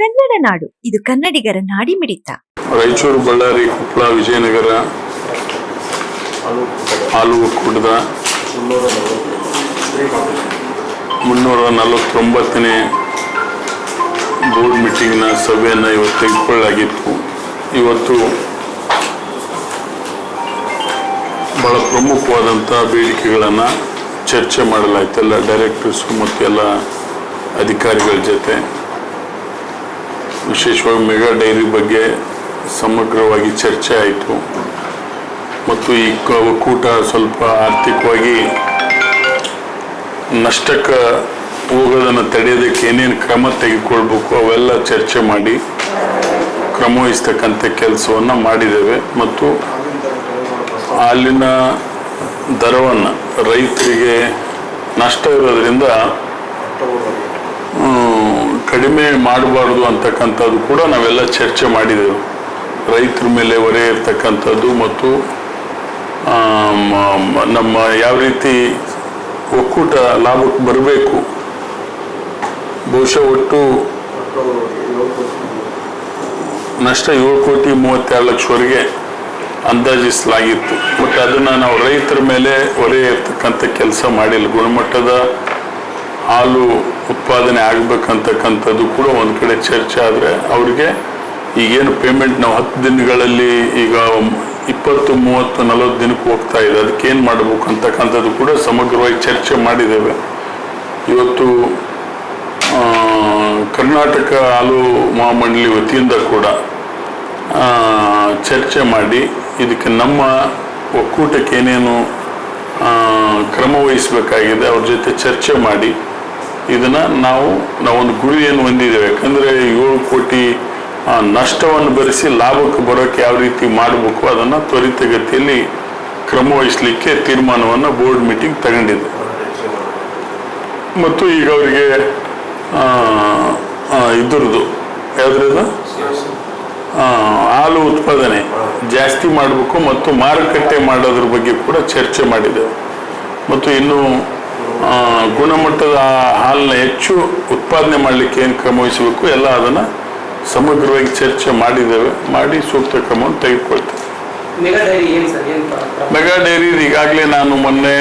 ಕನ್ನಡ ನಾಡು. ಇದು ಕನ್ನಡಿಗರ ನಾಡಿಮಿಡಿತ ರಾಯಚೂರು, ಬಳ್ಳಾರಿ, ಕೊಪ್ಪಳ, ವಿಜಯನಗರ ಹಾಲು ಒಕ್ಕೂಟದ ಮುನ್ನೂರ ನಲವತ್ತೊಂಬತ್ತನೇ ಬೋರ್ಡ್ ಮೀಟಿಂಗ್ನ ಸಭೆಯನ್ನು ಇವತ್ತು ತೆಗೆದುಕೊಳ್ಳಲಾಗಿತ್ತು ಇವತ್ತು ಬಹಳ ಪ್ರಮುಖವಾದಂಥ ಬೇಡಿಕೆಗಳನ್ನು ಚರ್ಚೆ ಮಾಡಲಾಯಿತು. ಎಲ್ಲ ಡೈರೆಕ್ಟರ್ಸು ಮತ್ತು ಎಲ್ಲ ಅಧಿಕಾರಿಗಳ ಜೊತೆ. ವಿಶೇಷವಾಗಿ ಮೆಗಾ ಡೈರಿ ಬಗ್ಗೆ ಸಮಗ್ರವಾಗಿ ಚರ್ಚೆ ಆಯಿತು. ಮತ್ತು ಈ ಒಕ್ಕೂಟ ಸ್ವಲ್ಪ ಆರ್ಥಿಕವಾಗಿ ನಷ್ಟಕ್ಕೆ ಹೋಗೋದನ್ನು ತಡೆಯೋದಕ್ಕೆ ಏನೇನು ಕ್ರಮ ತೆಗೆದುಕೊಳ್ಬೇಕು ಅವೆಲ್ಲ ಚರ್ಚೆ ಮಾಡಿ ಕ್ರಮವಹಿಸ್ತಕ್ಕಂಥ ಕೆಲಸವನ್ನು ಮಾಡಿದ್ದೇವೆ. ಮತ್ತು ಅಲ್ಲಿನ ದರವನ್ನು ರೈತರಿಗೆ ನಷ್ಟ ಇರೋದ್ರಿಂದ ಕಡಿಮೆ ಮಾಡಬಾರ್ದು ಅಂತಕ್ಕಂಥದ್ದು ಕೂಡ ನಾವೆಲ್ಲ ಚರ್ಚೆ ಮಾಡಿದೆವು. ರೈತರ ಮೇಲೆ ಹೊರೆ ಇರ್ತಕ್ಕಂಥದ್ದು ಮತ್ತು ನಮ್ಮ ಯಾವ ರೀತಿ ಒಕ್ಕೂಟ ಲಾಭಕ್ಕೆ ಬರಬೇಕು. ಬಹುಶಃ ಒಟ್ಟು ನಷ್ಟ ಏಳು ಕೋಟಿ ಮೂವತ್ತೆರಡು ಲಕ್ಷವರೆಗೆ ಅಂದಾಜಿಸಲಾಗಿತ್ತು. ಬಟ್ ಅದನ್ನು ನಾವು ರೈತರ ಮೇಲೆ ಹೊರೆ ಇರ್ತಕ್ಕಂಥ ಕೆಲಸ ಮಾಡಿಲ್ಲ. ಗುಣಮಟ್ಟದ ಹಾಲು ಉತ್ಪಾದನೆ ಆಗಬೇಕಂತಕ್ಕಂಥದ್ದು ಕೂಡ ಒಂದು ಕಡೆ ಚರ್ಚೆ ಆದರೆ ಅವರಿಗೆ ಈಗೇನು ಪೇಮೆಂಟ್ ನಾವು ಹತ್ತು ದಿನಗಳಲ್ಲಿ ಈಗ ಇಪ್ಪತ್ತು, ಮೂವತ್ತು, ನಲವತ್ತು ದಿನಕ್ಕೆ ಹೋಗ್ತಾ ಇದೆ. ಅದಕ್ಕೆ ಏನು ಮಾಡಬೇಕು ಅಂತಕ್ಕಂಥದ್ದು ಕೂಡ ಸಮಗ್ರವಾಗಿ ಚರ್ಚೆ ಮಾಡಿದ್ದೇವೆ. ಇವತ್ತು ಕರ್ನಾಟಕ ಹಾಲು ಮಹಾಮಂಡಳಿ ವತಿಯಿಂದ ಕೂಡ ಚರ್ಚೆ ಮಾಡಿ ಇದಕ್ಕೆ ನಮ್ಮ ಒಕ್ಕೂಟಕ್ಕೆ ಏನೇನು ಕ್ರಮ ವಹಿಸಬೇಕಾಗಿದೆ, ಅವ್ರ ಜೊತೆ ಚರ್ಚೆ ಮಾಡಿ ಇದನ್ನ ನಾವು ನಾವೊಂದು ಗುರಿಯನ್ನು ಹೊಂದಿದ್ದೇವೆ. ಯಾಕಂದ್ರೆ ಏಳು ಕೋಟಿ ನಷ್ಟವನ್ನು ಭರಿಸಿ ಲಾಭಕ್ಕೆ ಬರೋಕ್ಕೆ ಯಾವ ರೀತಿ ಮಾಡಬೇಕು ಅದನ್ನು ತ್ವರಿತಗತಿಯಲ್ಲಿ ಕ್ರಮ ವಹಿಸಲಿಕ್ಕೆ ತೀರ್ಮಾನವನ್ನು ಬೋರ್ಡ್ ಮೀಟಿಂಗ್ ತಗೊಂಡಿದೆ. ಮತ್ತು ಈಗ ಅವರಿಗೆ ಇದ್ರದ್ದು ಯಾವ್ದ್ರದ್ದು? ಆ, ಹಾಲು ಉತ್ಪಾದನೆ ಜಾಸ್ತಿ ಮಾಡಬೇಕು ಮತ್ತು ಮಾರುಕಟ್ಟೆ ಮಾಡೋದ್ರ ಬಗ್ಗೆ ಕೂಡ ಚರ್ಚೆ ಮಾಡಿದೆವು ಮತ್ತು ಇನ್ನು ಗುಣಮಟ್ಟದ ಹಾಲನ್ನ ಹೆಚ್ಚು ಉತ್ಪಾದನೆ ಮಾಡಲಿಕ್ಕೆ ಏನು ಕ್ರಮ ವಹಿಸಬೇಕು ಎಲ್ಲ ಅದನ್ನು ಸಮಗ್ರವಾಗಿ ಚರ್ಚೆ ಮಾಡಿದ್ದೇವೆ. ಮಾಡಿ ಸೂಕ್ತ ಕ್ರಮವನ್ನು ತೆಗೆದುಕೊಳ್ತೇವೆ. ಮೆಗಾ ಡೈರಿ ಈಗಾಗಲೇ ನಾನು ಮೊನ್ನೆ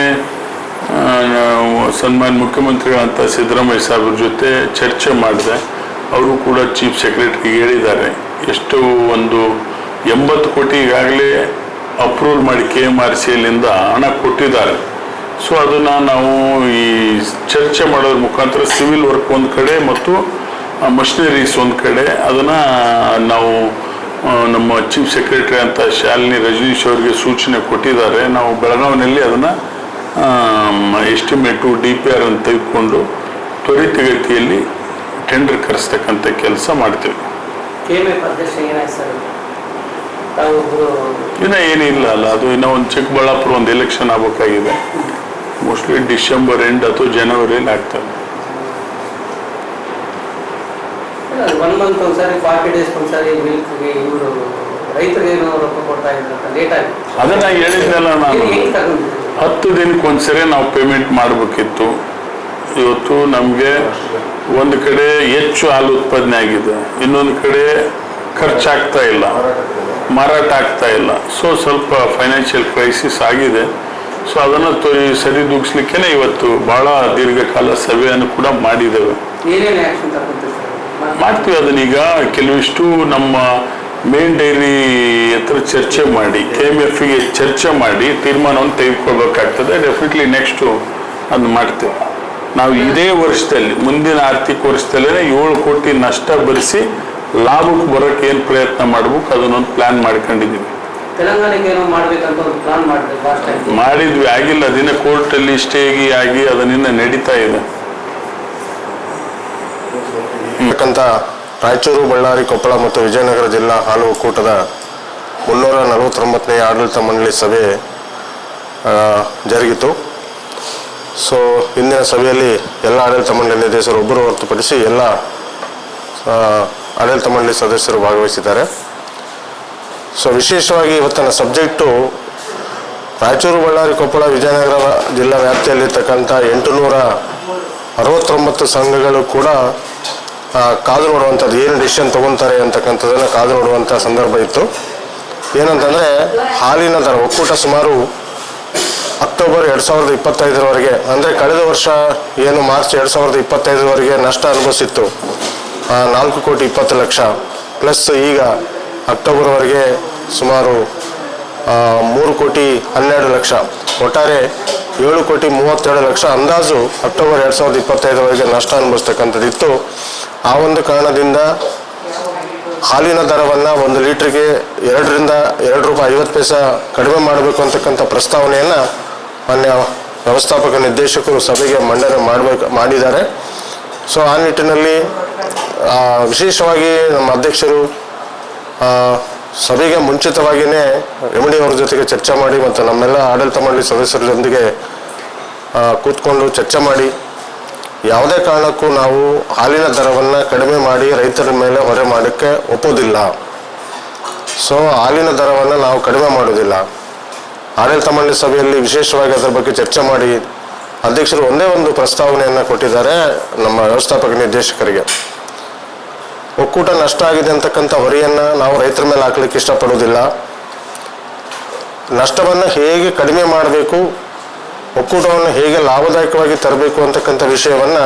ಸನ್ಮಾನ್ ಸನ್ಮಾನ್ಯ ಮುಖ್ಯಮಂತ್ರಿಗಳಂತ ಸಿದ್ದರಾಮಯ್ಯ ಸಾಹೇಬ್ರ ಜೊತೆ ಚರ್ಚೆ ಮಾಡಿದೆ. ಅವರು ಕೂಡ ಚೀಫ್ ಸೆಕ್ರೆಟರಿ ಹೇಳಿದ್ದಾರೆ. ಎಷ್ಟು ಒಂದು ಎಂಬತ್ತು ಕೋಟಿ ಈಗಾಗಲೇ ಅಪ್ರೂವಲ್ ಮಾಡಿ ಕೆ ಎಂ ಆರ್ ಸಿ ಎಲ್ಲಿಂದ ಹಣ ಕೊಟ್ಟಿದ್ದಾರೆ. ಸೊ ಅದನ್ನು ನಾವು ಈ ಚರ್ಚೆ ಮಾಡೋದ್ರ ಮುಖಾಂತರ ಸಿವಿಲ್ ವರ್ಕ್ ಒಂದು ಕಡೆ ಮತ್ತು ಮಷಿನರೀಸ್ ಒಂದು ಕಡೆ. ಅದನ್ನು ನಾವು ನಮ್ಮ ಚೀಫ್ ಸೆಕ್ರೆಟರಿ ಅಂತ ಶಾಲಿನಿ ರಜನೀಶ್ ಅವರಿಗೆ ಸೂಚನೆ ಕೊಟ್ಟಿದ್ದಾರೆ. ನಾವು ಬೆಳಗಾವಿನಲ್ಲಿ ಅದನ್ನು ಎಸ್ಟಿಮೇಟು ಡಿ ಪಿ ಆರ್ ಅನ್ನು ತೆಗೆದುಕೊಂಡು ತ್ವರಿತಗತಿಯಲ್ಲಿ ಟೆಂಡರ್ ಕರೆಸ್ತಕ್ಕಂಥ ಕೆಲಸ ಮಾಡ್ತೇವೆ. ಇನ್ನೂ ಏನಿಲ್ಲ ಅಲ್ಲ ಅದು ಇನ್ನೂ ಒಂದು ಚಿಕ್ಕಬಳ್ಳಾಪುರ ಒಂದು ಎಲೆಕ್ಷನ್ ಆಗಬೇಕಾಗಿದೆ. ಮೋಸ್ಟ್ಲಿ ಡಿಸೆಂಬರ್ ಎಂಡ್ ಅಥವಾ ಜನವರಿಯಲ್ಲಿ ಆಗ್ತದೆ. ಒನ್ ಮಂತ್ ಒಂದ್ಸರಿ ಫಾರ್ಟಿ ಡೇಸ್ ಒಂದ್ಸರಿ ಮಿಲ್ಕ್ಗೆ ಇವರು ರೈತರಿಗೆ ಏನೋ ರೊಕ್ಕ ಕೊಡ್ತಾ ಇದ್ರಂತ ಲೇಟ್ ಆಗಿ. ಅದನ್ನ ಹೇಳಿದ್ನಲ್ಲ ನಾನು. ಹತ್ತು ದಿನಕ್ಕೆ ಒಂದ್ಸರಿ ನಾವು ಪೇಮೆಂಟ್ ಮಾಡಬೇಕಿತ್ತು. ಇವತ್ತು ನಮಗೆ ಒಂದು ಕಡೆ ಹೆಚ್ಚು ಹಾಲು ಉತ್ಪಾದನೆ ಆಗಿದೆ. ಇನ್ನೊಂದು ಕಡೆ ಖರ್ಚಾಗ್ತಾ ಇಲ್ಲ. ಮಾರಾಟ ಆಗ್ತಾ ಇಲ್ಲ. ಸೊ ಸ್ವಲ್ಪ ಫೈನಾನ್ಷಿಯಲ್ ಕ್ರೈಸಿಸ್ ಆಗಿದೆ. ಸೊ ಅದನ್ನು ಸರಿದೂಗಿಸ್ಲಿಕ್ಕೆ ಇವತ್ತು ಬಹಳ ದೀರ್ಘಕಾಲ ಸಭೆಯನ್ನು ಕೂಡ ಮಾಡಿದ್ದೇವೆ ಮಾಡ್ತೀವಿ ಅದನ್ನೀಗ ಕೆಲವಿಷ್ಟು ನಮ್ಮ ಮೇನ್ ಡೈರಿ ಹತ್ರ ಚರ್ಚೆ ಮಾಡಿ ಕೆ ಎಂ ಎಫ್ಗೆ ಚರ್ಚೆ ಮಾಡಿ ತೀರ್ಮಾನವನ್ನು ತೆಗೆದುಕೊಳ್ಬೇಕಾಗ್ತದೆ. ಡೆಫಿನೆಟ್ಲಿ ನೆಕ್ಸ್ಟು ಅದನ್ನ ಮಾಡ್ತೇವೆ. ನಾವು ಇದೇ ವರ್ಷದಲ್ಲಿ ಮುಂದಿನ ಆರ್ಥಿಕ ವರ್ಷದಲ್ಲೇ ಏಳು ಕೋಟಿ ನಷ್ಟ ಭರಿಸಿ ಲಾಭಕ್ಕೆ ಬರೋಕೆ ಏನು ಪ್ರಯತ್ನ ಮಾಡ್ಬೇಕು ಅದನ್ನೊಂದು ಪ್ಲಾನ್ ಮಾಡ್ಕೊಂಡಿದ್ದೀವಿ. ತೆಲಂಗಾಣಕ್ಕೆ ಏನೋ ಮಾಡ್ಬೇಕಂತ ಒಂದು ಪ್ಲಾನ್ ಮಾಡಿದೆ ಲಾಸ್ಟ್ ಮಾಡಿದ್ವಿ ಆಗಿಲ್ಲ. ದಿನ ಕೋರ್ಟಲ್ಲಿ ಸ್ಟೇ ಆಗಿ ಅದನ್ನಿನ್ನ ನಡೀತಾ ಇದೆ. ಯಾಕಂತ ರಾಯಚೂರು ಬಳ್ಳಾರಿ ಕೊಪ್ಪಳ ಮತ್ತು ವಿಜಯನಗರ ಜಿಲ್ಲಾ ಹಾಲು ಒಕ್ಕೂಟದ ಮುನ್ನೂರ ನಲವತ್ತೊಂಬತ್ತನೇ ಆಡಳಿತ ಮಂಡಳಿ ಸಭೆ ಆ, ಜರುಗಿತು. ಸೊ ಇಂದಿನ ಸಭೆಯಲ್ಲಿ ಎಲ್ಲ ಆಡಳಿತ ಮಂಡಳಿ ಸದಸ್ಯರು ಒಬ್ಬರು ಹೊರತುಪಡಿಸಿ ಎಲ್ಲ ಆಡಳಿತ ಮಂಡಳಿ ಸದಸ್ಯರು ಭಾಗವಹಿಸಿದ್ದಾರೆ. ಸೊ ವಿಶೇಷವಾಗಿ ಇವತ್ತಿನ ಸಬ್ಜೆಕ್ಟು ರಾಯಚೂರು, ಬಳ್ಳಾರಿ, ಕೊಪ್ಪಳ, ವಿಜಯನಗರ ಜಿಲ್ಲಾ ವ್ಯಾಪ್ತಿಯಲ್ಲಿರ್ತಕ್ಕಂಥ ಎಂಟುನೂರ ಅರವತ್ತೊಂಬತ್ತು ಸಂಘಗಳು ಕೂಡ ಕಾದು ನೋಡುವಂಥದ್ದು, ಏನು ಡಿಸಿಷನ್ ತೊಗೊತಾರೆ ಅಂತಕ್ಕಂಥದ್ದನ್ನು ಕಾದು ನೋಡುವಂಥ ಸಂದರ್ಭ ಇತ್ತು. ಏನಂತಂದರೆ, ಹಾಲಿನ ದರ, ಒಕ್ಕೂಟ ಸುಮಾರು ಅಕ್ಟೋಬರ್ ಎರಡು ಸಾವಿರದ ಇಪ್ಪತ್ತೈದರವರೆಗೆ, ಅಂದರೆ ಕಳೆದ ವರ್ಷ ಏನು ಮಾರ್ಚ್ ಎರಡು ಸಾವಿರದ ಇಪ್ಪತ್ತೈದರವರೆಗೆ ನಷ್ಟ ಅನುಭವಿಸಿತ್ತು. ನಾಲ್ಕು ಕೋಟಿ ಇಪ್ಪತ್ತು ಲಕ್ಷ, ಪ್ಲಸ್ ಈಗ ಅಕ್ಟೋಬರ್ವರೆಗೆ ಸುಮಾರು ಮೂರು ಕೋಟಿ ಹನ್ನೆರಡು ಲಕ್ಷ. ಒಟ್ಟಾರೆ ಏಳು ಕೋಟಿ ಮೂವತ್ತೆರಡು ಲಕ್ಷ ಅಂದಾಜು ಅಕ್ಟೋಬರ್ ಎರಡು ಸಾವಿರದ ಇಪ್ಪತ್ತೈದರವರೆಗೆ ನಷ್ಟ ಅನುಭವಿಸ್ತಕ್ಕಂಥದ್ದಿತ್ತು. ಆ ಒಂದು ಕಾರಣದಿಂದ ಹಾಲಿನ ದರವನ್ನು ಒಂದು ಲೀಟ್ರಿಗೆ ಎರಡರಿಂದ ಎರಡು ರೂಪಾಯಿ ಐವತ್ತು ಪೈಸ ಕಡಿಮೆ ಮಾಡಬೇಕು ಅಂತಕ್ಕಂಥ ಪ್ರಸ್ತಾವನೆಯನ್ನು ಮಾನ್ಯ ವ್ಯವಸ್ಥಾಪಕ ನಿರ್ದೇಶಕರು ಸಭೆಗೆ ಮಂಡನೆ ಮಾಡಬೇಕು, ಮಾಡಿದ್ದಾರೆ. ಸೊ ಆ ನಿಟ್ಟಿನಲ್ಲಿ ವಿಶೇಷವಾಗಿ ನಮ್ಮ ಅಧ್ಯಕ್ಷರು ಸಭೆಗೆ ಮುಂಚಿತವಾಗಿಯೇ ರೆಮಿಡಿ ಅವ್ರ ಜೊತೆಗೆ ಚರ್ಚೆ ಮಾಡಿ ಮತ್ತು ನಮ್ಮೆಲ್ಲ ಆಡಳಿತ ಮಂಡಳಿ ಸದಸ್ಯರೊಂದಿಗೆ ಕೂತ್ಕೊಂಡು ಚರ್ಚೆ ಮಾಡಿ. ಯಾವುದೇ ಕಾರಣಕ್ಕೂ ನಾವು ಹಾಲಿನ ದರವನ್ನು ಕಡಿಮೆ ಮಾಡಿ ರೈತರ ಮೇಲೆ ಹೊರೆ ಮಾಡೋಕ್ಕೆ ಒಪ್ಪೋದಿಲ್ಲ. ಸೊ ಹಾಲಿನ ದರವನ್ನು ನಾವು ಕಡಿಮೆ ಮಾಡೋದಿಲ್ಲ ಆಡಳಿತ ಮಂಡಳಿ ಸಭೆಯಲ್ಲಿ ವಿಶೇಷವಾಗಿ ಅದರ ಬಗ್ಗೆ ಚರ್ಚೆ ಮಾಡಿ, ಅಧ್ಯಕ್ಷರು ಒಂದೇ ಒಂದು ಪ್ರಸ್ತಾವನೆಯನ್ನು ಕೊಟ್ಟಿದ್ದಾರೆ ನಮ್ಮ ವ್ಯವಸ್ಥಾಪಕ ನಿರ್ದೇಶಕರಿಗೆ. ಒಕ್ಕೂಟ ನಷ್ಟ ಆಗಿದೆ ಅಂತಕ್ಕಂಥ ಹೊರೆಯನ್ನು ನಾವು ರೈತರ ಮೇಲೆ ಹಾಕ್ಲಿಕ್ಕೆ ಇಷ್ಟಪಡೋದಿಲ್ಲ ನಷ್ಟವನ್ನು ಹೇಗೆ ಕಡಿಮೆ ಮಾಡಬೇಕು, ಒಕ್ಕೂಟವನ್ನು ಹೇಗೆ ಲಾಭದಾಯಕವಾಗಿ ತರಬೇಕು ಅಂತಕ್ಕಂಥ ವಿಷಯವನ್ನು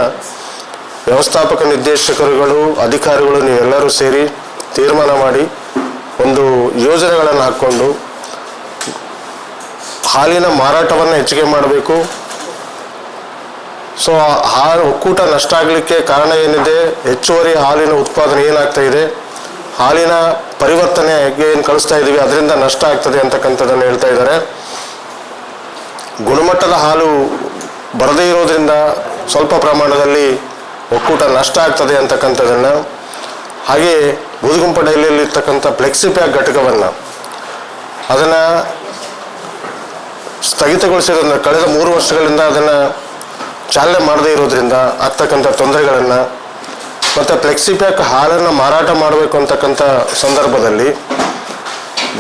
ವ್ಯವಸ್ಥಾಪಕ ನಿರ್ದೇಶಕರುಗಳು, ಅಧಿಕಾರಿಗಳು ನೀವೆಲ್ಲರೂ ಸೇರಿ ತೀರ್ಮಾನ ಮಾಡಿ ಒಂದು ಯೋಜನೆಗಳನ್ನು ಹಾಕ್ಕೊಂಡು ಹಾಲಿನ ಮಾರಾಟವನ್ನು ಹೆಚ್ಚಿಗೆ ಮಾಡಬೇಕು. ಸೊ ಹಾಲು ಒಕ್ಕೂಟ ನಷ್ಟ ಆಗಲಿಕ್ಕೆ ಕಾರಣ ಏನಿದೆ? ಹೆಚ್ಚುವರಿ ಹಾಲಿನ ಉತ್ಪಾದನೆ ಏನಾಗ್ತಾ ಇದೆ? ಹಾಲಿನ ಪರಿವರ್ತನೆಗೆ ಏನು ಕಳಿಸ್ತಾ ಇದ್ದೀವಿ ಅದರಿಂದ ನಷ್ಟ ಆಗ್ತದೆ ಅಂತಕ್ಕಂಥದ್ದನ್ನು ಹೇಳ್ತಾ ಇದ್ದಾರೆ. ಗುಣಮಟ್ಟದ ಹಾಲು ಬರದೇ ಇರೋದ್ರಿಂದ ಸ್ವಲ್ಪ ಪ್ರಮಾಣದಲ್ಲಿ ಒಕ್ಕೂಟ ನಷ್ಟ ಆಗ್ತದೆ ಅಂತಕ್ಕಂಥದ್ದನ್ನು, ಹಾಗೆ ಬೂದುಗುಂಪ ಡೈಲಿಯಲ್ಲಿ ಇರ್ತಕ್ಕಂಥ ಫ್ಲೆಕ್ಸಿಪ್ಯಾಕ್ ಘಟಕವನ್ನು ಅದನ್ನು ಸ್ಥಗಿತಗೊಳಿಸಿರೋದನ್ನು ಕಳೆದ ಮೂರು ವರ್ಷಗಳಿಂದ ಅದನ್ನು ಚಾಲನೆ ಮಾಡದೇ ಇರೋದ್ರಿಂದ ಆಗ್ತಕ್ಕಂಥ ತೊಂದರೆಗಳನ್ನು ಮತ್ತು ಫ್ಲೆಕ್ಸಿಪ್ಯಾಕ್ ಹಾಲನ್ನು ಮಾರಾಟ ಮಾಡಬೇಕು ಅಂತಕ್ಕಂಥ ಸಂದರ್ಭದಲ್ಲಿ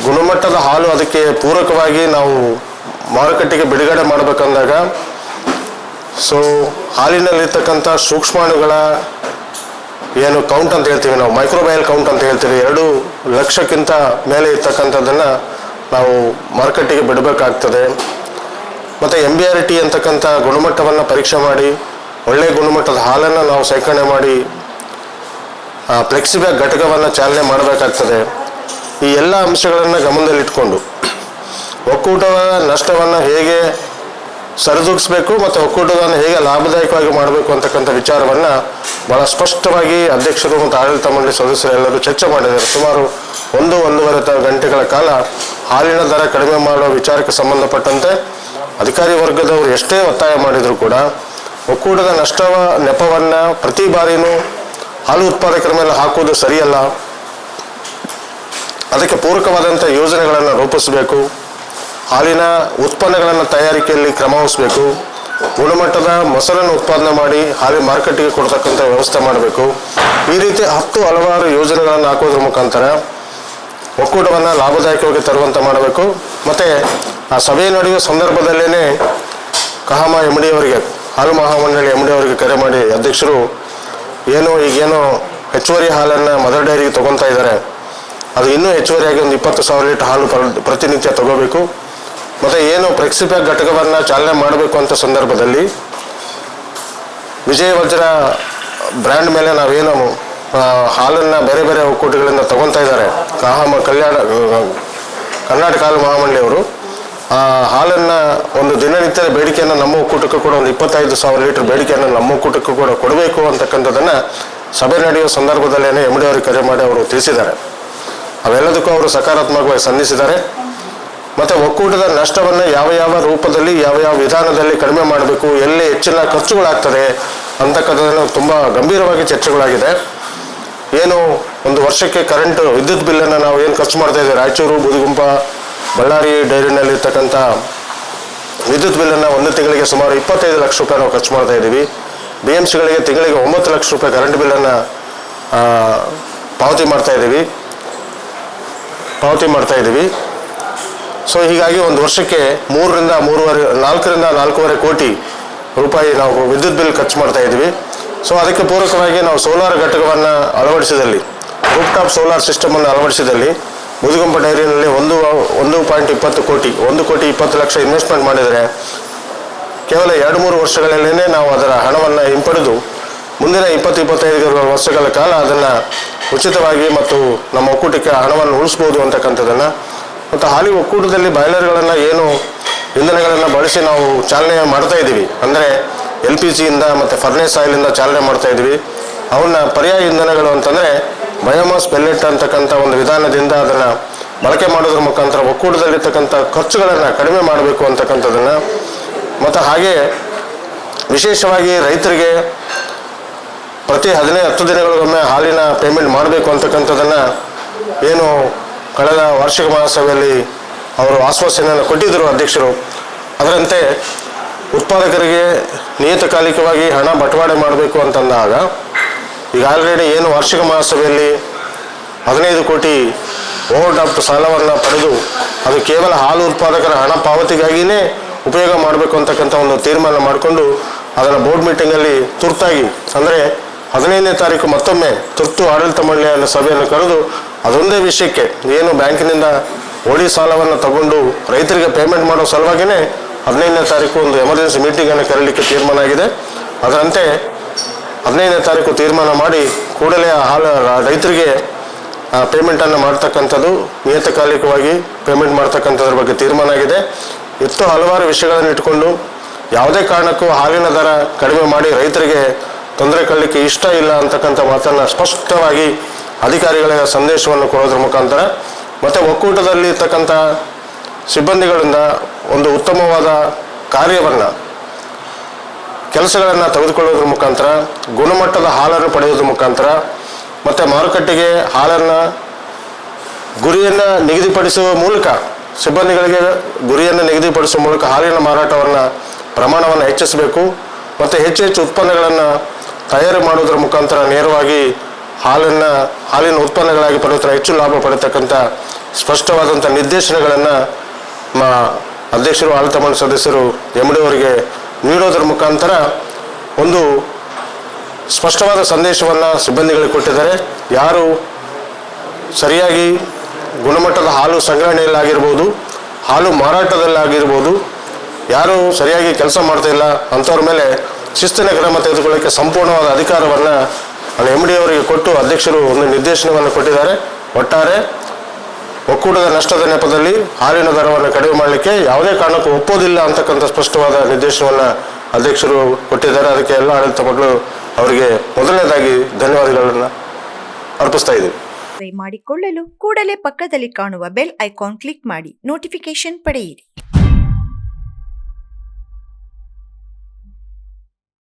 ಗುಣಮಟ್ಟದ ಹಾಲು ಅದಕ್ಕೆ ಪೂರಕವಾಗಿ ನಾವು ಮಾರುಕಟ್ಟೆಗೆ ಬಿಡುಗಡೆ ಮಾಡಬೇಕಂದಾಗ ಸೊ ಹಾಲಿನಲ್ಲಿರ್ತಕ್ಕಂಥ ಸೂಕ್ಷ್ಮಾಣುಗಳ ಏನು ಕೌಂಟ್ ಅಂತ ಹೇಳ್ತೀವಿ ನಾವು ಮೈಕ್ರೋಬಯಲ್ ಕೌಂಟ್ ಅಂತ ಹೇಳ್ತೀವಿ, ಎರಡು ಲಕ್ಷಕ್ಕಿಂತ ಮೇಲೆ ಇರ್ತಕ್ಕಂಥದ್ದನ್ನು ನಾವು ಮಾರುಕಟ್ಟೆಗೆ ಬಿಡಬೇಕಾಗ್ತದೆ. ಮತ್ತು ಎಂ ಬಿ ಆರ್ ಟಿ ಅಂತಕ್ಕಂಥ ಗುಣಮಟ್ಟವನ್ನು ಪರೀಕ್ಷೆ ಮಾಡಿ ಒಳ್ಳೆಯ ಗುಣಮಟ್ಟದ ಹಾಲನ್ನು ನಾವು ಶೇಖರಣೆ ಮಾಡಿ ಫ್ಲೆಕ್ಸಿಬಲ್ ಘಟಕವನ್ನು ಚಾಲನೆ ಮಾಡಬೇಕಾಗ್ತದೆ. ಈ ಎಲ್ಲ ಅಂಶಗಳನ್ನು ಗಮನದಲ್ಲಿಟ್ಕೊಂಡು ಒಕ್ಕೂಟದ ನಷ್ಟವನ್ನು ಹೇಗೆ ಸರಿದೂಗಿಸ್ಬೇಕು ಮತ್ತು ಒಕ್ಕೂಟವನ್ನು ಹೇಗೆ ಲಾಭದಾಯಕವಾಗಿ ಮಾಡಬೇಕು ಅಂತಕ್ಕಂಥ ವಿಚಾರವನ್ನು ಭಾಳ ಸ್ಪಷ್ಟವಾಗಿ ಅಧ್ಯಕ್ಷರು ಮತ್ತು ಆಡಳಿತ ಮಂಡಳಿ ಸದಸ್ಯರೆಲ್ಲರೂ ಚರ್ಚೆ ಮಾಡಿದ್ದಾರೆ. ಸುಮಾರು ಒಂದು, ಒಂದೂವರೆ ಗಂಟೆಗಳ ಕಾಲ ಹಾಲಿನ ದರ ಕಡಿಮೆ ಮಾಡುವ ವಿಚಾರಕ್ಕೆ ಸಂಬಂಧಪಟ್ಟಂತೆ ಅಧಿಕಾರಿ ವರ್ಗದವರು ಎಷ್ಟೇ ಒತ್ತಾಯ ಮಾಡಿದರೂ ಕೂಡ ಒಕ್ಕೂಟದ ನಷ್ಟವ, ನೆಪವನ್ನು ಪ್ರತಿ ಬಾರಿನೂ ಹಾಲು ಉತ್ಪಾದಕರ ಮೇಲೆ ಹಾಕುವುದು ಸರಿಯಲ್ಲ. ಅದಕ್ಕೆ ಪೂರಕವಾದಂಥ ಯೋಜನೆಗಳನ್ನು ರೂಪಿಸಬೇಕು. ಹಾಲಿನ ಉತ್ಪನ್ನಗಳನ್ನು ತಯಾರಿಕೆಯಲ್ಲಿ ಕ್ರಮ ವಹಿಸಬೇಕು. ಗುಣಮಟ್ಟದ ಮೊಸರನ್ನು ಉತ್ಪಾದನೆ ಮಾಡಿ ಹಾಲಿ ಮಾರುಕಟ್ಟೆಗೆ ಕೊಡ್ತಕ್ಕಂಥ ವ್ಯವಸ್ಥೆ ಮಾಡಬೇಕು. ಈ ರೀತಿ ಹತ್ತು ಹಲವಾರು ಯೋಜನೆಗಳನ್ನು ಹಾಕೋದ್ರ ಮುಖಾಂತರ ಒಕ್ಕೂಟವನ್ನು ಲಾಭದಾಯಕವಾಗಿ ತರುವಂತೆ ಮಾಡಬೇಕು. ಮತ್ತು ಆ ಸಭೆ ನಡೆಯುವ ಸಂದರ್ಭದಲ್ಲೇ ಕಹಮ ಎಂ ಡಿ ಅವರಿಗೆ ಹಾಲು ಮಹಾಮಂಡಳಿ ಎಂ ಡಿ ಅವರಿಗೆ ಕರೆ ಮಾಡಿ ಅಧ್ಯಕ್ಷರು ಏನು ಈಗೇನು ಹೆಚ್ಚುವರಿ ಹಾಲನ್ನು ಮದರ್ ಡೈರಿಗೆ ತೊಗೊತಾ ಇದ್ದಾರೆ. ಅದು ಇನ್ನೂ ಹೆಚ್ಚುವರಿಯಾಗಿ ಒಂದು ಇಪ್ಪತ್ತು ಸಾವಿರ ಲೀಟರ್ ಹಾಲು ಪ್ರ- ಪ್ರತಿನಿತ್ಯ ತಗೋಬೇಕು. ಮತ್ತು ಏನು ಫ್ಲೆಕ್ಸಿಪ್ಯಾಕ್ ಘಟಕವನ್ನು ಚಾಲನೆ ಮಾಡಬೇಕು ಅಂತ ಸಂದರ್ಭದಲ್ಲಿ ವಿಜಯ ವಜ್ರ ಬ್ರ್ಯಾಂಡ್ ಮೇಲೆ ನಾವೇನು ಹಾಲನ್ನು ಬೇರೆ ಬೇರೆ ಒಕ್ಕೂಟಗಳಿಂದ ತಗೊತಾ ಇದ್ದಾರೆ. ಕಾಹಮ ಕಲ್ಯಾಣ, ಕರ್ನಾಟಕ ಹಾಲು ಮಹಾಮಂಡಳಿಯವರು. ಒಂದು ದಿನನಿತ್ಯದ ಬೇಡಿಕೆಯನ್ನು ನಮ್ಮ ಒಕ್ಕೂಟಕ್ಕೂ ಕೂಡ, ಒಂದು ಇಪ್ಪತ್ತೈದು ಸಾವಿರ ಲೀಟರ್ ಬೇಡಿಕೆಯನ್ನು ನಮ್ಮ ಒಕ್ಕೂಟಕ್ಕೂ ಕೂಡ ಕೊಡಬೇಕು ಅಂತಕ್ಕಂಥದ್ದನ್ನು ಸಭೆ ನಡೆಯುವ ಸಂದರ್ಭದಲ್ಲೇ ಎಂ ಡಿ ಅವರಿಗೆ ಕರೆ ಮಾಡಿ ಅವರು ತಿಳಿಸಿದ್ದಾರೆ. ಅವೆಲ್ಲದಕ್ಕೂ ಅವರು ಸಕಾರಾತ್ಮಕವಾಗಿ ಸಂಧಿಸಿದ್ದಾರೆ ಮತ್ತು ಒಕ್ಕೂಟದ ನಷ್ಟವನ್ನು ಯಾವ ಯಾವ ರೂಪದಲ್ಲಿ, ಯಾವ ಯಾವ ವಿಧಾನದಲ್ಲಿ ಕಡಿಮೆ ಮಾಡಬೇಕು, ಎಲ್ಲಿ ಹೆಚ್ಚಿನ ಖರ್ಚುಗಳಾಗ್ತದೆ ಅಂತಕ್ಕಂಥದ್ದನ್ನು ತುಂಬ ಗಂಭೀರವಾಗಿ ಚರ್ಚೆಗಳಾಗಿದೆ. ಏನು ಒಂದು ವರ್ಷಕ್ಕೆ ಕರೆಂಟ್ ವಿದ್ಯುತ್ ಬಿಲ್ಲನ್ನು ನಾವು ಏನು ಖರ್ಚು ಮಾಡ್ತಾ ಇದ್ದೀವಿ? ರಾಯಚೂರು, ಬುದಗುಂಪ, ಬಳ್ಳಾರಿ ಡೈರಿನಲ್ಲಿ ಇರ್ತಕ್ಕಂಥ ವಿದ್ಯುತ್ ಬಿಲ್ಲನ್ನು ಒಂದು ತಿಂಗಳಿಗೆ ಸುಮಾರು ಇಪ್ಪತ್ತೈದು ಲಕ್ಷ ರೂಪಾಯಿ ನಾವು ಖರ್ಚು ಮಾಡ್ತಾ ಇದ್ದೀವಿ. ಬಿ ಎಂ ಸಿಗಳಿಗೆ ತಿಂಗಳಿಗೆ ಒಂಬತ್ತು ಲಕ್ಷ ರೂಪಾಯಿ ಕರೆಂಟ್ ಬಿಲ್ಲನ್ನು ಪಾವತಿ ಮಾಡ್ತಾ ಇದ್ದೀವಿ. ಪಾವತಿ ಮಾಡ್ತಾ ಇದ್ದೀವಿ. ಸೊ ಹೀಗಾಗಿ ಒಂದು ವರ್ಷಕ್ಕೆ ಮೂರರಿಂದ ಮೂರುವರೆ, ನಾಲ್ಕರಿಂದ ನಾಲ್ಕೂವರೆ ಕೋಟಿ ರೂಪಾಯಿ ನಾವು ವಿದ್ಯುತ್ ಬಿಲ್ ಖರ್ಚು ಮಾಡ್ತಾ ಇದ್ದೀವಿ. ಸೊ ಅದಕ್ಕೆ ಪೂರಕವಾಗಿ ನಾವು ಸೋಲಾರ್ ಘಟಕವನ್ನು ಅಳವಡಿಸಿದಲ್ಲಿ ರೂಪ್ಟಾಪ್ ಸೋಲಾರ್ ಸಿಸ್ಟಮನ್ನು ಅಳವಡಿಸಿದಲ್ಲಿ ಮುದುಗುಂಪ ಡೈರಿನಲ್ಲಿ ಒಂದು ಒಂದು ಪಾಯಿಂಟ್ ಇಪ್ಪತ್ತು ಕೋಟಿ, ಒಂದು ಕೋಟಿ ಇಪ್ಪತ್ತು ಲಕ್ಷ ಇನ್ವೆಸ್ಟ್ಮೆಂಟ್ ಮಾಡಿದರೆ ಕೇವಲ ಎರಡು ಮೂರು ವರ್ಷಗಳಲ್ಲೇ ನಾವು ಅದರ ಹಣವನ್ನು ಹಿಂಪಡೆದು ಮುಂದಿನ ಇಪ್ಪತ್ತು, ಇಪ್ಪತ್ತೈದು ವರ್ಷಗಳ ಕಾಲ ಅದನ್ನು ಉಚಿತವಾಗಿ ಮತ್ತು ನಮ್ಮ ಒಕ್ಕೂಟಕ್ಕೆ ಹಣವನ್ನು ಉಳಿಸ್ಬೋದು ಅಂತಕ್ಕಂಥದ್ದನ್ನು ಮತ್ತು ಹಾಲಿ ಒಕ್ಕೂಟದಲ್ಲಿ ಬಾಯ್ಲರ್ಗಳನ್ನು ಏನು ಇಂಧನಗಳನ್ನು ಬಳಸಿ ನಾವು ಚಾಲನೆ ಮಾಡ್ತಾ ಇದ್ದೀವಿ. ಅಂದರೆ ಎಲ್ ಪಿ ಜಿಯಿಂದ ಮತ್ತು ಫರ್ನೇಸ್ ಆಯಿಲಿಂದ ಚಾಲನೆ ಮಾಡ್ತಾ ಇದ್ದೀವಿ. ಅವನ್ನ ಪರ್ಯಾಯ ಇಂಧನಗಳು ಅಂತಂದರೆ ಬಯೋಮಾಸ್ ಪೆಲ್ಲೆಟ್ ಅಂತಕ್ಕಂಥ ಒಂದು ವಿಧಾನದಿಂದ ಅದನ್ನು ಬಳಕೆ ಮಾಡೋದ್ರ ಮುಖಾಂತರ ಒಕ್ಕೂಟದಲ್ಲಿರ್ತಕ್ಕಂಥ ಖರ್ಚುಗಳನ್ನು ಕಡಿಮೆ ಮಾಡಬೇಕು ಅಂತಕ್ಕಂಥದ್ದನ್ನು ಮತ್ತು ಹಾಗೆ ವಿಶೇಷವಾಗಿ ರೈತರಿಗೆ ಪ್ರತಿ ಹದಿನೈದು, ಹತ್ತು ದಿನಗಳಿಗೊಮ್ಮೆ ಹಾಲಿನ ಪೇಮೆಂಟ್ ಮಾಡಬೇಕು ಅಂತಕ್ಕಂಥದ್ದನ್ನು ಏನು ಕಳೆದ ವಾರ್ಷಿಕ ಮಹಾಸಭೆಯಲ್ಲಿ ಅವರು ಆಶ್ವಾಸನೆಯನ್ನು ಕೊಟ್ಟಿದ್ದರು ಅಧ್ಯಕ್ಷರು. ಅದರಂತೆ ಉತ್ಪಾದಕರಿಗೆ ನಿಯತಕಾಲಿಕವಾಗಿ ಹಣ ಬಟವಾಡೆ ಮಾಡಬೇಕು ಅಂತಂದಾಗ ಈಗ ಆಲ್ರೆಡಿ ಏನು ವಾರ್ಷಿಕ ಮಹಾಸಭೆಯಲ್ಲಿ ಹದಿನೈದು ಕೋಟಿ ಓವರ್ ಡ್ರಾಫ್ಟ್ ಸಾಲವನ್ನು ಪಡೆದು ಅದು ಕೇವಲ ಹಾಲು ಉತ್ಪಾದಕರ ಹಣ ಪಾವತಿಗಾಗಿಯೇ ಉಪಯೋಗ ಮಾಡಬೇಕು ಅಂತಕ್ಕಂಥ ಒಂದು ತೀರ್ಮಾನ ಮಾಡಿಕೊಂಡು ಅದನ್ನು ಬೋರ್ಡ್ ಮೀಟಿಂಗಲ್ಲಿ ತುರ್ತಾಗಿ, ಅಂದರೆ ಹದಿನೈದನೇ ತಾರೀಕು ಮತ್ತೊಮ್ಮೆ ತುರ್ತು ಆಡಳಿತ ಮಂಡಳಿಯ ಸಭೆಯನ್ನು ಕರೆದು ಅದೊಂದೇ ವಿಷಯಕ್ಕೆ ಏನು ಬ್ಯಾಂಕಿನಿಂದ ಓಡಿ ಸಾಲವನ್ನು ತಗೊಂಡು ರೈತರಿಗೆ ಪೇಮೆಂಟ್ ಮಾಡೋ ಸಲುವಾಗಿಯೇ ಹದಿನೈದನೇ ತಾರೀಕು ಒಂದು ಎಮರ್ಜೆನ್ಸಿ ಮೀಟಿಂಗನ್ನು ಕರೀಲಿಕ್ಕೆ ತೀರ್ಮಾನ ಆಗಿದೆ. ಅದರಂತೆ ಹದಿನೈದನೇ ತಾರೀಕು ತೀರ್ಮಾನ ಮಾಡಿ ಕೂಡಲೇ ಆ ಹಾಲು ರೈತರಿಗೆ ಪೇಮೆಂಟನ್ನು ಮಾಡ್ತಕ್ಕಂಥದ್ದು, ನಿಯತಕಾಲಿಕವಾಗಿ ಪೇಮೆಂಟ್ ಮಾಡ್ತಕ್ಕಂಥದ್ರ ಬಗ್ಗೆ ತೀರ್ಮಾನ ಆಗಿದೆ. ಇತ್ತು ಹಲವಾರು ವಿಷಯಗಳನ್ನು ಇಟ್ಕೊಂಡು ಯಾವುದೇ ಕಾರಣಕ್ಕೂ ಹಾಲಿನ ದರ ಕಡಿಮೆ ಮಾಡಿ ರೈತರಿಗೆ ತೊಂದರೆ ಕೊಡಲಿಕ್ಕೆ ಇಷ್ಟ ಇಲ್ಲ ಅಂತಕ್ಕಂಥ ಮಾತನ್ನು ಸ್ಪಷ್ಟವಾಗಿ ಅಧಿಕಾರಿಗಳ ಸಂದೇಶವನ್ನು ಕೊಡೋದ್ರ ಮುಖಾಂತರ ಮತ್ತು ಒಕ್ಕೂಟದಲ್ಲಿ ಇರ್ತಕ್ಕಂಥ ಸಿಬ್ಬಂದಿಗಳಿಂದ ಒಂದು ಉತ್ತಮವಾದ ಕಾರ್ಯವನ್ನು ಕೆಲಸಗಳನ್ನು ತೆಗೆದುಕೊಳ್ಳೋದ್ರ ಮುಖಾಂತರ, ಗುಣಮಟ್ಟದ ಹಾಲನ್ನು ಪಡೆಯೋದ್ರ ಮುಖಾಂತರ, ಮತ್ತು ಮಾರುಕಟ್ಟೆಗೆ ಹಾಲನ್ನು ಗುರಿಯನ್ನು ನಿಗದಿಪಡಿಸುವ ಮೂಲಕ, ಸಿಬ್ಬಂದಿಗಳಿಗೆ ಗುರಿಯನ್ನು ನಿಗದಿಪಡಿಸುವ ಮೂಲಕ ಹಾಲಿನ ಮಾರಾಟವನ್ನು ಪ್ರಮಾಣವನ್ನು ಹೆಚ್ಚಿಸಬೇಕು, ಮತ್ತು ಹೆಚ್ಚು ಹೆಚ್ಚು ಉತ್ಪನ್ನಗಳನ್ನು ತಯಾರು ಮಾಡೋದ್ರ ಮುಖಾಂತರ ನೇರವಾಗಿ ಹಾಲನ್ನು, ಹಾಲಿನ ಉತ್ಪನ್ನಗಳಾಗಿ ಪಡೆಯುತ್ತಾರೆ ಹೆಚ್ಚು ಲಾಭ ಪಡೆಯತಕ್ಕಂಥ ಸ್ಪಷ್ಟವಾದಂಥ ನಿರ್ದೇಶನಗಳನ್ನು ಅಧ್ಯಕ್ಷರು, ಆಡಳಿತ ಸದಸ್ಯರು ಎಂ ಡಿ ಅವರಿಗೆ ನೀಡೋದ್ರ ಮುಖಾಂತರ ಒಂದು ಸ್ಪಷ್ಟವಾದ ಸಂದೇಶವನ್ನು ಸಿಬ್ಬಂದಿಗಳಿಗೆ ಕೊಟ್ಟಿದ್ದಾರೆ. ಯಾರು ಸರಿಯಾಗಿ ಗುಣಮಟ್ಟದ ಹಾಲು ಸಂಗ್ರಹಣೆಯಲ್ಲಾಗಿರ್ಬೋದು, ಹಾಲು ಮಾರಾಟದಲ್ಲಾಗಿರ್ಬೋದು, ಯಾರು ಸರಿಯಾಗಿ ಕೆಲಸ ಮಾಡ್ತಾ ಇಲ್ಲ ಅಂಥವ್ರ ಮೇಲೆ ಶಿಸ್ತಿನ ಕ್ರಮ ತೆಗೆದುಕೊಳ್ಳೋಕ್ಕೆ ಸಂಪೂರ್ಣವಾದ ಅಧಿಕಾರವನ್ನು ಎಂ ಡಿ ಅವರಿಗೆ ಕೊಟ್ಟು ಅಧ್ಯಕ್ಷರು ಒಂದು ನಿರ್ದೇಶನವನ್ನು ಕೊಟ್ಟಿದ್ದಾರೆ. ಒಟ್ಟಾರೆ ಒಕ್ಕೂಟದ ನಷ್ಟದ ನೆಪದಲ್ಲಿ ಹಾಲಿನ ದರವನ್ನು ಕಡಿಮೆ ಮಾಡಲಿಕ್ಕೆ ಯಾವುದೇ ಕಾರಣಕ್ಕೂ ಒಪ್ಪೋದಿಲ್ಲ ಅಂತಕ್ಕಂಥ ಸ್ಪಷ್ಟವಾದ ನಿರ್ದೇಶನವನ್ನು ಅಧ್ಯಕ್ಷರು ಕೊಟ್ಟಿದ್ದಾರೆ. ಅದಕ್ಕೆ ಎಲ್ಲ ಆಡಳಿತ ಮಂಡಳಿ ಅವರಿಗೆ ಮೊದಲನೇದಾಗಿ ಧನ್ಯವಾದಗಳನ್ನು ಅರ್ಪಿಸ್ತಾ ಇದ್ದೀವಿ. ಮಾಡಿಕೊಳ್ಳಲು ಕೂಡಲೇ ಪಕ್ಕದಲ್ಲಿ ಕಾಣುವ ಬೆಲ್ ಐಕಾನ್ ಕ್ಲಿಕ್ ಮಾಡಿ ನೋಟಿಫಿಕೇಶನ್ ಪಡೆಯಿರಿ.